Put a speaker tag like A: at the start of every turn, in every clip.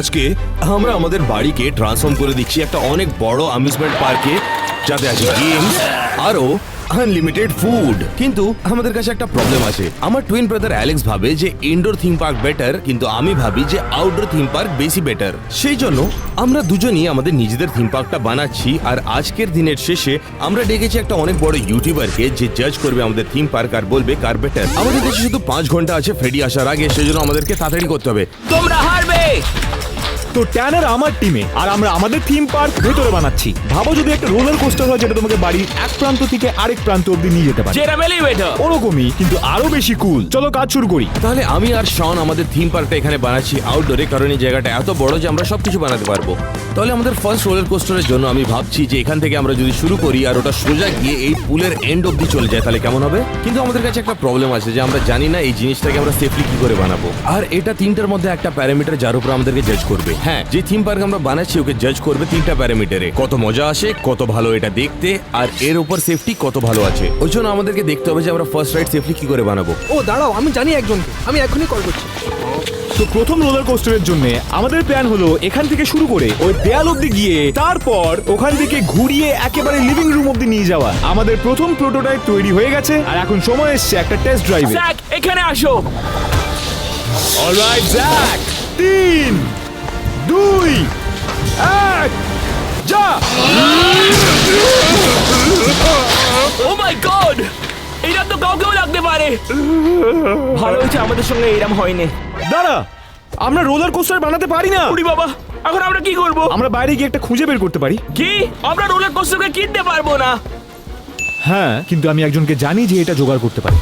A: আজকে আমরা আমাদের বাড়িকে ট্রান্সফর্ম করে দিচ্ছি একটা অনেক বড় অ্যামিউজমেন্ট পার্কে যাতে আছে গেমস আরও আনলিমিটেড ফুড কিন্তু আমাদের কাছে একটা প্রবলেম আছে। আমার টুইন ব্রাদার অ্যালেক্স ভাবে যে ইনডোর থিম পার্ক বেটার কিন্তু আমি ভাবি যে আউটডোর থিম পার্ক বেশি বেটার সেই জন্য আমরা দুজনই আমাদের নিজেদের থিম পার্কটা বানাচ্ছি, আর আজকের দিনের শেষে আমরা ডেকেছি একটা অনেক বড় ইউটিউবারকে যে জাজ করবে আমাদের থিম পার্ক আর বলবে কার বেটার আমাদের কাছে শুধু পাঁচ ঘণ্টা আছে ফ্রেডি আসার আগে, সেই জন্য আমাদেরকে তাড়াতাড়ি করতে হবে।
B: তোমরা হারবে!
C: তো ট্যানার আমার টিমে আর আমরা আমাদের থিম পার্ক ভেতরে বানাচ্ছি। ভাবো যদি একটা রোলার কোস্টার হয় যেটা তোমাকে বাড়ির এক প্রান্ত থেকে আরেক প্রান্ত অব্দি নিয়ে যেতে পারে।
B: যেটা এলিভেটর
C: ওরকমই কিন্তু আরও বেশি কুল চলো কাজ শুরু করি।
A: তাহলে আমি আর শন আমাদের থিম পার্কটা এখানে বানাচ্ছি আউটডোরে কারণ এই জায়গাটা এত বড় যে আমরা সবকিছু বানাতে পারব। তাহলে আমাদের ফার্স্ট রোলার কোস্টারের জন্য আমি ভাবছি যে এখান থেকে আমরা যদি শুরু করি আর ওটা সোজা গিয়ে এই পুলের এন্ড অব্দি চলে যায় তাহলে কেমন হবে? কিন্তু আমাদের কাছে একটা প্রবলেম আছে যে আমরা জানি না এই জিনিসটাকে আমরা সেফলি কি করে বানাবো। আর এটা তিনটার মধ্যে একটা প্যারামিটার যার উপর আমাদেরকে জাজ করবে। হ্যাঁ যে থিম পার্ক আমরা বানাচ্ছি ওকে জাজ করবে তিনটা প্যারামিটারে কত মজা আসে কত ভালো এটা দেখতে আর এর উপর সেফটি কত ভালো আছে। ওই জন্য আমাদেরকে দেখতে হবে যে আমরা ফার্স্ট রাইড সেফলি কি করে বানাবো।
D: ও দাঁড়াও আমি জানি একজনকে। আমি এখনই কল করছি।
C: তো প্রথম রোলার কোস্টারের জন্য আমাদের প্ল্যান হলো এখান থেকে শুরু করে ওই দেয়াল অব্দি গিয়ে তারপর ওখান থেকে ঘুরিয়ে একেবারে লিভিং রুম অব্দি নিয়ে যাওয়া। আমাদের প্রথম প্রোটোটাইপ তৈরি হয়ে গেছে আর এখন সময় এসছে একটা টেস্ট ড্রাইভ
B: জ্যাক এখানে আসো।
C: অলরাইট জ্যাক তিন। দুই এক যা!
B: ও মাই গড এটা তো কাউকেও লাগতে পারে। ভালো হয়েছে আমাদের সঙ্গে এরম হয়নি।
C: দাঁড়া আমরা রোলার কোস্টার বানাতে পারি না।
B: উড়ি বাবা এখন আমরা কি করব?
C: আমরা বাইরে গিয়ে একটা খুঁজে বের করতে পারি।
B: কি? আমরা রোলার কোস্টারকে কিনতে পারব না?
C: হ্যাঁ কিন্তু আমি একজনকে জানি যে এটা জোগাড় করতে পারি।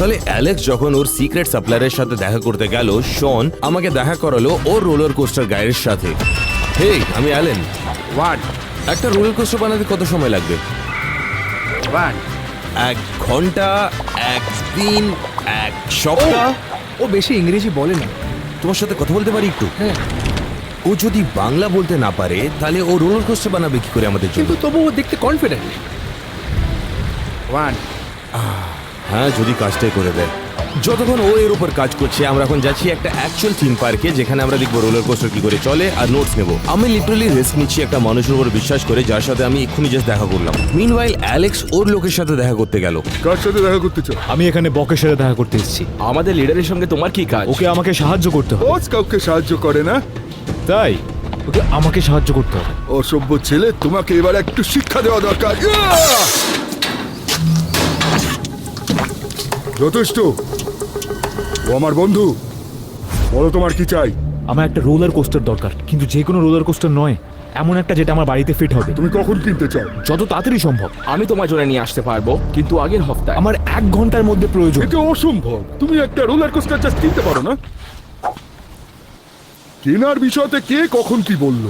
A: তাহলে অ্যালেক্স যখন ওর সিক্রেট সাপ্লায়ারের সাথে দেখা করতে গেল শন আমাকে দেখা করালো ওর রোলার কোস্টার গাইডের সাথে। হে আমি অ্যালেন।
D: ওয়ান
A: একটা রোলার কোস্টার বানাতে কত সময় লাগবে?
D: ওয়ান
A: এক ঘণ্টা এক দিন এক সপ্তাহ।
D: ও বেশি ইংরেজি বলে না।
A: তোমার সাথে কথা বলতে পারি একটু?
D: হ্যাঁ।
A: ও যদি বাংলা বলতে না পারে তাহলে ও রোলার কোস্টার বানাবে কি করে আমাদের জন্য?
D: কিন্তু তবু ও দেখতে কনফিডেন্ট ওয়ান
A: হ্যাঁ যদি কাজটাই করে দেয়। যতক্ষণ ও এর উপর কাজ করছে আমরা এখন যাচ্ছি একটা অ্যাকচুয়াল থিম পার্কে যেখানে আমরা দেখব রোলার কোস্টার কি করে চলে আর নোটস নেব। আমি লিটারালি রিস্ক নিচ্ছি একটা মানুষের উপর বিশ্বাস করে যার সাথে আমি এক্ষুনি জাস্ট দেখা করলাম। মিন ওয়াইল অ্যালেক্স ওর লোকের সাথে দেখা করতে গেল।
E: কার সাথে দেখা করতে চাও?
C: আমি এখানে বকের সাথে দেখা করতে এসেছি।
B: আমাদের লিডারের সঙ্গে তোমার কি কাজ?
C: ওকে আমাকে সাহায্য করতে হবে।
E: বস কাউকে সাহায্য করে না?
C: তাই? ওকে আমাকে সাহায্য করতে হবে।
E: অসভ্য ছেলে তোমাকে এবার একটু শিক্ষা দেওয়া দরকার। যথেষ্ট। ও আমার বন্ধু। বলো তোমার কি চাই?
C: আমার একটা রোলার কোস্টার দরকার কিন্তু যে কোনো রোলার কোস্টার নয় এমন একটা যেটা আমার বাড়িতে ফিট হবে।
E: তুমি কখন কিনতে চাও?
C: যত তাড়াতাড়ি সম্ভব।
B: আমি তোমার জন্য নিয়ে আসতে পারব কিন্তু আগের হপ্তায়।
C: আমার এক ঘণ্টার মধ্যে প্রয়োজন।
E: এটা অসম্ভব। তুমি একটা রোলার কোস্টার জাস্ট কিনতে পারো না? কেনার বিষয়তে কে কখন কি বলল?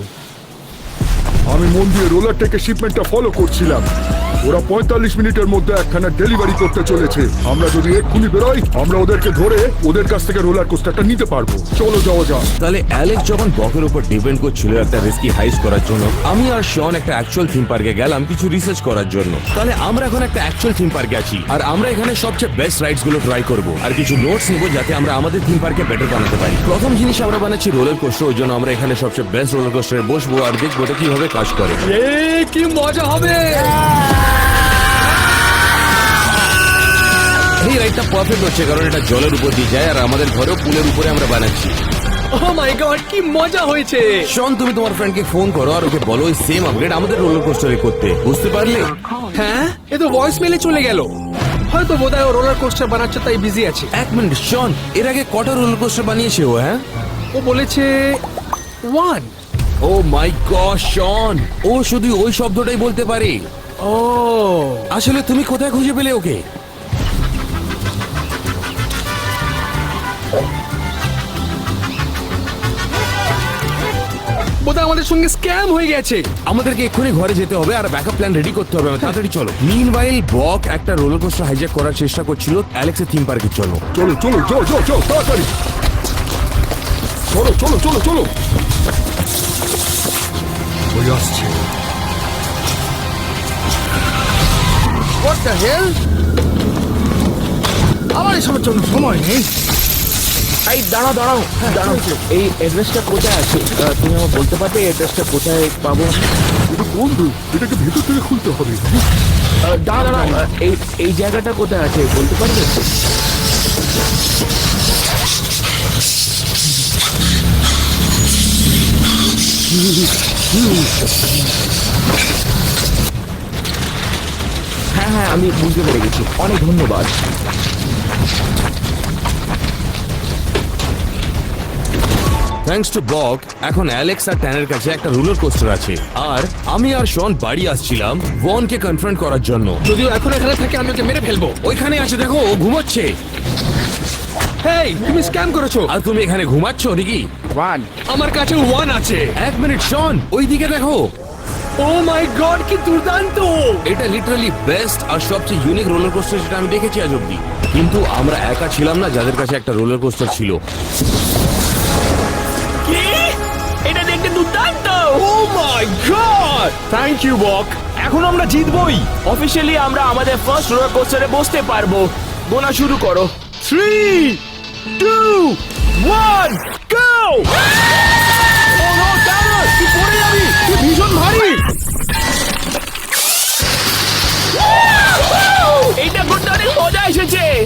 E: আমি মন দিয়ে রোলারটাকে শিপমেন্টটা ফলো করছিলাম। ওরা পঁয়তাল্লিশ মিনিটের মধ্যে একখানা ডেলিভারি করতে চলেছে। আমরা যদি এক্ষুনি বেরোই আমরা ওদেরকে ধরে ওদের কাছ থেকে রোলার কোস্টারটা নিতে পারব। চলো যাওয়া যাক।
A: তাহলে অ্যালেক্স যখন বকের উপর ডিপেন্ড করছিল একটা রিস্কি হাইস করার জন্য আমি আর শন একটা অ্যাকচুয়াল থিম পার্কে গেলাম কিছু রিসার্চ করার জন্য। তাহলে আমরা এখন একটা অ্যাকচুয়াল থিম পার্কে আছি আর আমরা এখানে সবচেয়ে বেস্ট রাইডসগুলো ট্রাই করব। আর কিছু নোটস নিব যাতে আমরা আমাদের থিম পার্কে বেটার বানাতে পারি। প্রথম জিনিস আমরা বানাচ্ছি রোলার কোস্টার ওই জন্য আমরা এখানে সবচেয়ে বেস্ট রোলার কোস্টারে বসবো আর দেখব এটা কীভাবে কাজ করে।
D: এ কি মজা হবে!
A: এই রাইডটা পারফেক্ট হচ্ছে কারণ এটা জলের উপর দিয়ে যায় আর আমাদের ঘরেও পুলের উপরে আমরা বানাচ্ছি।
D: ও মাই গড কি মজা হয়েছে!
A: শন তুমি তোমার ফ্রেন্ডকে ফোন করো আর ওকে বলো ওই সেম আপগ্রেড আমাদের রোলার কোস্টারে করতে। বুঝতে পারলে?
D: হ্যাঁ? এ তো ভয়েস মেলে চলে গেল। হয়তো বোধহয় ও রোলার কোস্টার বানাচ্ছে তাই বিজি আছে।
A: এক মিনিট শন এর আগে কটা রোলার কোস্টার বানিয়েছে ও হ্যাঁ?
D: ও বলেছে ওয়ান
A: ও মাই গড শন ও শুধু ওই শব্দটাই বলতে পারে।
D: ও।
A: আসলে তুমি কোথায় খুঁজে পেলে ওকে?
D: বোধহয় আমাদের সঙ্গে স্ক্যাম হয়ে গেছে।
A: আমাদেরকে এক্ষুনি ঘরে যেতে হবে আর ব্যাকআপ প্ল্যান রেডি করতে হবে। তাড়াতাড়ি চলো। মিনওয়াইল বক একটা রোলার কোস্টার হাইজ্যাক করার চেষ্টা করছিল অ্যালেক্সের থিম পার্কের জন্য।
E: চলো চলো চলো চলো চলো তাড়াতাড়ি। চলো চলো চলো চলো। ওই আসছে।
D: হোয়াট দ্য হেল আমার এসবের জন্য সময় নেই।
B: এই দাঁড়াও দাঁড়াও। দাঁড়াও। এই অ্যাড্রেসটা কোথায় আছে? তুমি আমার বলতে পারবে অ্যাড্রেসটা কোথায় পাবো?
E: এটা বন্ধু এটাকে ভেতর থেকে খুলতে হবে।
B: দাঁড়াও দাঁড়াও। এই এই জায়গাটা কোথায় আছে? বলতে পারবে? হ্যাঁ হ্যাঁ আমি বুঝতে পেরে গেছি। অনেক ধন্যবাদ।
A: থ্যাঙ্কস টু বক এখন অ্যালেক্স আর ট্যানের কাছে একটা রোলার কোস্টার আছে। আর আমি আর শন বাড়ি আসছিলাম ওয়ানকে কনফ্রন্ট করার জন্য।
D: যদিও এখন এখানে থাকে আমি ওকে মেরে ফেলব।
A: ওইখানে আছে দেখো ও ঘুমোচ্ছে।
D: হেই তুমি স্ক্যাম করেছ।
A: আর তুমি এখানে ঘুমাচ্ছ নাকি
D: আমার কাছে ওয়ান আছে।
A: এক মিনিট শন ওইদিকে দেখো।
D: ও মাই গড কি দুর্দান্ত!
A: এটা লিটারালি বেস্ট আর সবচেয়ে ইউনিক রোলার কোস্টার যেটা আমি দেখেছি আজ অব্দি কিন্তু আমরা একা ছিলাম না যাদের কাছে একটা রোলার কোস্টার ছিল।
C: মাই গড থ্যাংক ইউ বক এখন আমরা জিতবই।
B: অফিসিয়ালি আমরা আমাদের ফার্স্ট রোলার কোস্টারে বসতে পারব। গোনা শুরু করো।
C: থ্রি টু ওয়ান গো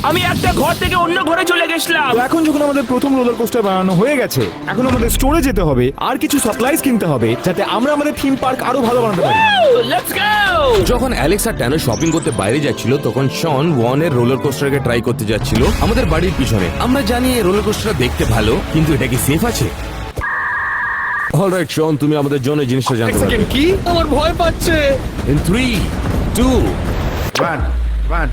B: আমি একটা ঘর থেকে অন্য ঘরে চলে গেছিলাম।
C: এখন যখন আমাদের প্রথম রোলার কোস্টার বানানো হয়ে গেছে এখন আমাদের স্টোরে যেতে হবে আর কিছু সাপ্লাইজ কিনতে হবে যাতে আমরা আমাদের থিম পার্ক আরও ভালো বানাতে পারি।
B: লেটস
A: যখন অ্যালেক্স আর ট্যানো শপিং করতে বাইরে যাচ্ছিল তখন শন ওয়ানের রোলার কোস্টারকে ট্রাই করতে যাচ্ছিল আমাদের বাড়ির পিছনে। আমরা জানি এই রোলার কোস্টারটা দেখতে ভালো কিন্তু এটা কি সেফ আছে? অলরাইট শন তুমি আমাদের জন্য জিনিসটা জানতে পারবে
D: কি? আমার ভয় পাচ্ছে
A: ইন 3 2 1 1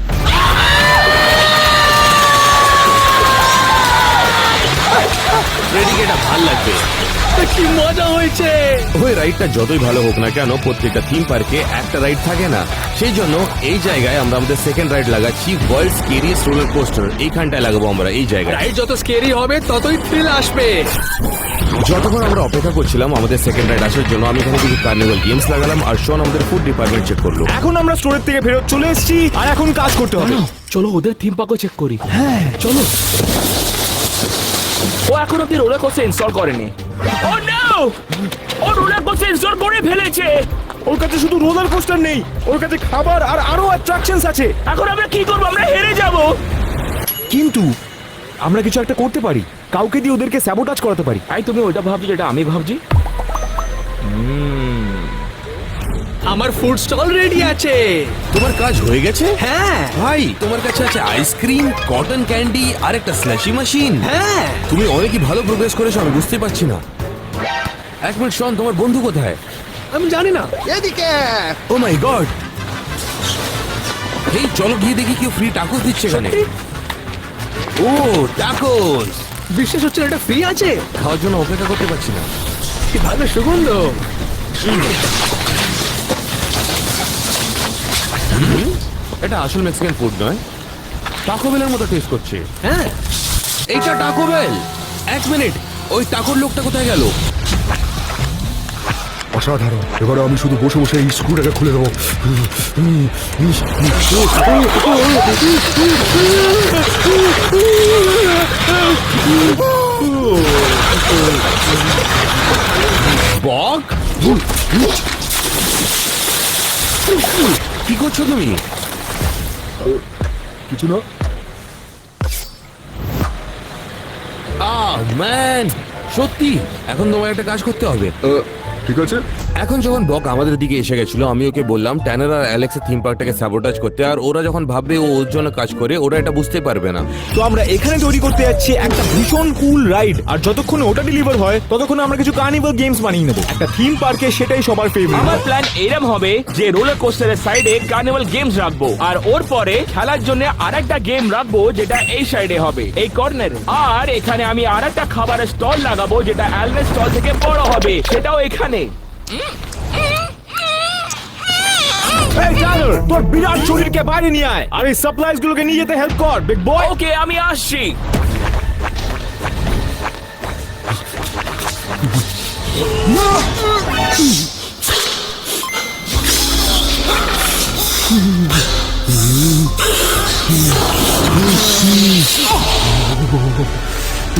A: ফ্রেডিকে এটা ভালো লাগবে।
D: কি মজা হয়েছে?
A: ওই রাইডটা যতই ভালো হোক না কেন প্রত্যেকটা থিম পার্কে একটা রাইড থাকে না। সেই জন্য এই জায়গায় আমরা আমাদের সেকেন্ড রাইড লাগাচ্ছি ওয়ার্ল্ড স্কেরিয়েস্ট রোলার কোস্টার এইখানটায় লাগাবো আমরা এই জায়গায়।
D: রাইড যত স্কেরি হবে ততই থ্রিল আসবে।
A: যতক্ষণ আমরা অপেক্ষা করছিলাম আমাদের সেকেন্ড রাইড আসার জন্য আমি এখানে কিছু কার্নিভাল গেমস লাগালাম আর শোন আমাদের ফুড ডিপার্টমেন্ট চেক করল।
C: এখন আমরা স্টোরের থেকে ফেরত চলে এসেছি আর এখন কাজ করতে হবে।
B: চলো ওদের থিম পাকও চেক করি। হ্যাঁ চলো। ও এখন অব্দি রোলার কোস্টার ইনস্টল করেনি? ও নো ও রোলার কোস্টার ইনস্টল করে ফেলেছে।
C: ওর কাছে শুধু রোলার কোস্টার নেই ওর কাছে খাবার আর আরও অ্যাট্রাকশনস আছে।
B: এখন আমরা কি করব? আমরা হেরে যাব।
C: কিন্তু আমরা কিছু একটা করতে পারি। কাউকে দিয়ে ওদেরকে স্যাবোটাজ করাতে পারি।
B: তাই তুমি ওইটা ভাবছ যেটা আমি ভাবছি?
D: আমার ফুড স্টল রেডি আছে।
A: তোমার কাজ হয়ে গেছে?
D: হ্যাঁ।
A: ভাই তোমার কাছে আছে আইসক্রিম কটন ক্যান্ডি আর একটা স্ল্যাশি মেশিন
D: হ্যাঁ।
A: তুমি অনেকই ভালো প্রোগ্রেস করেছ আমি বুঝতে পারছি না। এক মিনিট শোন তোমার বন্ধু কোথায়?
D: আমি জানি না। এদিকে।
A: ও মাই গড এই চলো গিয়ে দেখি কেউ ফ্রি টাকোস দিচ্ছে এখানে ও টাকোস
D: বিশ্বাস হচ্ছে না এটা ফ্রি আছে।
A: খাওয়ার জন্য অপেক্ষা করতে পারছি না।
D: কি ভালো সুগন্ধ।
A: এটা আসল মেক্সিকান ফুড নয়। টাকো বেলের মতো টেস্ট করছে।
D: হ্যাঁ।
A: এইটা টাকো বেল এক মিনিট ওই টাকোর লোকটা কোথায় গেল?
E: অসাধারণ। এবারে আমি শুধু বসে বসে এই স্ক্রুটাকে খুলে দেবো।
A: বক? কি করছ তুমি?
E: কিছু না।
A: ম্যান সত্যি এখন তোমার একটা কাজ করতে হবে।
E: ঠিক আছে।
A: এখন যখন বক আমাদের দিকে এসে গেছিল আমি ওকে বললাম ট্যানার আর অ্যালেক্সের থিম পার্কটাকে স্যাবোটাজ করতে আর ওরা যখন ভাববে ও ওর জন্য কাজ করে ওরা এটা বুঝতে পারবে না।
C: তো আমরা এখানে তৈরি করতে যাচ্ছি একটা ভীষণ কুল রাইড আর যতক্ষণ ওটা ডেলিভার হয় ততক্ষণ আমরা কিছু কার্নিভাল গেমস বানিয়ে নেব। একটা থিম পার্কে সেটাই সবার ফেভারিট
B: আমার প্ল্যান এরম হবে যে রোলার কোস্টারের সাইডে কার্নিভাল গেমস রাখব আর ওর পরে খেলার জন্য আরেকটা গেম রাখব যেটা এই সাইডে হবে এই কর্নার আর এখানে আমি আরেকটা খাবারের স্টল লাগাবো যেটা অ্যালনের স্টল থেকে বড় হবে সেটাও এখানে।
C: এই টাইলার তোর বিরাট শরীরকে বাইরে নিয়ে আয় আর এই সাপ্লাইজ গুলোকে নিয়ে যেতে হেল্প কর বিগ বয়
B: ওকে আমি আসছি।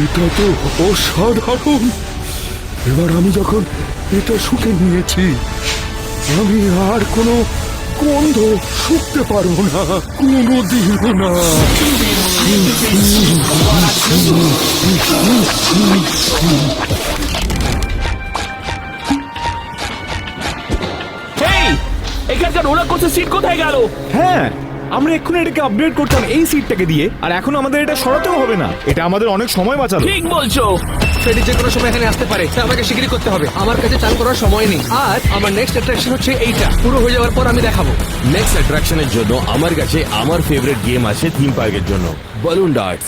E: এটা তো অসাধারণ। এবার আমি যখন এটা শুকে নিয়েছি আমি আর কোনো গন্ধ শুকতে পারব না কোনো দিনও না।
B: এখানকার রোলার কোস্টার সিট কোথায় গেল?
C: হ্যাঁ আমরা এক্ষুনি এটাকে আপডেট করতাম এই সিটটাকে দিয়ে আর এখন আমাদের এটা সরাতেও হবে না। এটা আমাদের অনেক সময় বাঁচাবে
B: ঠিক বলছো।
D: ফ্রেডি যে কোনো সময় এখানে আসতে পারে তা আমাকে শিগগিরই করতে হবে। আমার কাছে চান করার সময় নেই। আর আমার নেক্সট অ্যাট্রাকশন হচ্ছে এইটা। পুরো হয়ে যাওয়ার পর আমি দেখাবো।
A: নেক্সট অ্যাট্রাকশনের জন্য আমার কাছে আমার ফেভারিট গেম আছে থিম পার্কের জন্য। বলুন ডার্টস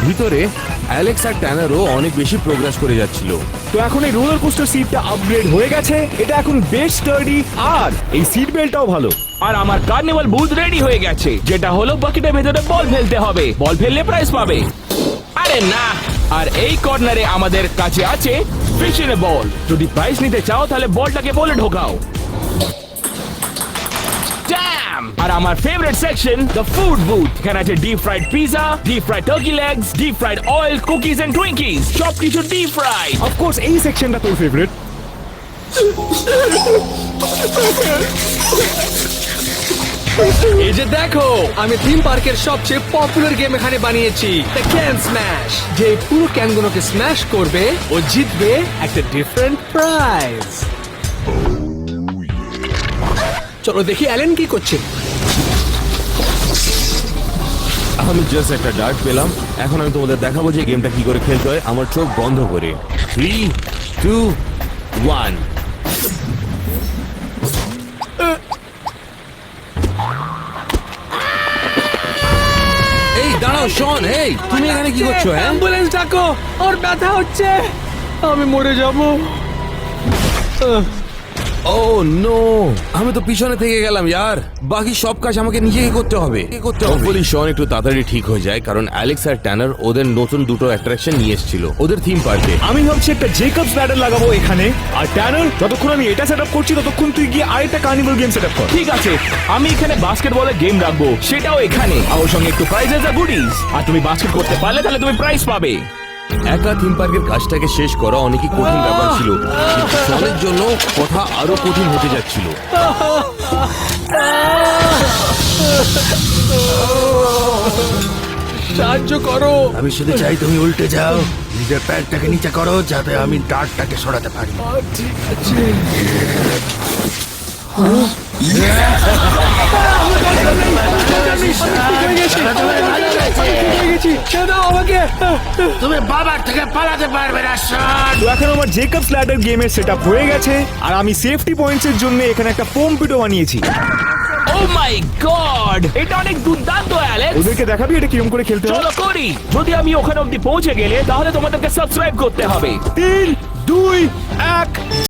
A: ভিতরে অ্যালেক্স আর ট্যানারও অনেক বেশি প্রোগ্রেস করে যাচ্ছিল।
C: তো এখন এই রোলার কোস্টার সিটটা আপগ্রেড হয়ে গেছে। এটা এখন বেশ স্টার্ডি আর এই সিট বেল্টটাও ভালো।
B: আর আমার কার্নিভাল বুথ রেডি হয়ে গেছে, যেটা হলো বাকেটের ভেতরে বল ফেলতে হবে। বল ফেললে প্রাইজ পাবে। আরে না! আর এই কর্নারে আমাদের কাছে আছে ফিশিনে বল যদি প্রাইজ নিতে চাও, তাহলে বলটাকে বলে ঢোকাও। Damn! আর আমার favourite section the food booth এখানে আছে deep fried pizza deep fried turkey legs deep fried Oreo cookies and Twinkies সবকিছু ডিপ ফ্রাইড
C: অফকোর্স এই সেকশনটা তোর ফেভারিট
D: এই যে দেখো আমি থিম পার্কের সবচেয়ে পপুলার গেম এখানে বানিয়েছি দ্য ক্যান স্ম্যাশ যে পুরো ক্যানগুলোকে স্ম্যাশ করবে ও জিতবে একটা ডিফারেন্ট প্রাইজ চলো দেখি অ্যালেন কি করছে।
A: আমি জাস্ট একটা ডার্ট পেলাম। এখন আমি তোমাদের দেখাবো যে গেমটা কি করে খেলতে হয়। আমার চোখ বন্ধ করে। থ্রি টু ওয়ান এই দাঁড়াও শোন এই তুমি এখানে কি করছ হ্যাঁ?
D: অ্যাম্বুলেন্স ডাকো ওর ব্যথা হচ্ছে। আমি মরে যাব।
A: ও নো আমি তো পিছনে থেকে গেলাম ইয়ার। বাকি সব কাজ আমাকে নিজেকে করতে হবে। করতে হবে। বলি শন একটু তাড়াতাড়ি ঠিক হয়ে যায় কারণ অ্যালেক্স আর ট্যানার ওদের নতুন দুটো অ্যাট্রাকশন নিয়ে এসেছিল। ওদের থিম পার্কে
C: আমি ভাবছি একটা জেকবস ল্যাডার লাগাবো এখানে। আর ট্যানার যতক্ষণ আমি এটা সেটআপ করছি ততক্ষণ তুই গিয়ে আরেকটা কার্নিভাল গেম সেটআপ কর।
B: ঠিক আছে আমি এখানে বাস্কেটবলের গেম রাখব। সেটাও এখানে। আর ওর সঙ্গে একটু প্রাইজেস আর গুডিজ আর তুমি বাস্কেট করতে পারলে তাহলে তুমি প্রাইজ পাবে।
A: একা থিম পার্কের কাজটাকে শেষ করা অনেকই কঠিন ব্যাপার ছিল। কিন্তু জন্য কথা আরও কঠিন হতে যাচ্ছিল।
D: সাহায্য করো।
F: আমি শুধু চাই তুমি উল্টে যাও। নিজের প্যান্টটাকে নিচে করো যাতে আমি ডার্টটাকে সরাতে পারি।
D: ঠিক আছে। আমাকে।
F: তুমি বাবার থেকে পালাতে পারবে না শোন
C: তো এখন আমার জেকবস ল্যাডার গেমের সেটআপ হয়ে গেছে আর আমি সেফটি পয়েন্টস এর জন্য এখানে একটা ফোম পিটো বানিয়েছি।
B: ও মাই গড এটা অনেক দুর্দান্ত অ্যালেক্স
C: ওদেরকে দেখাবি এটা কিরম করে খেলতে হয়?
B: চলো করি। যদি আমি ওখানে অব্দি পৌঁছে গেলে তাহলে তোমাদেরকে সাবস্ক্রাইব করতে হবে।
C: তিন দুই এক।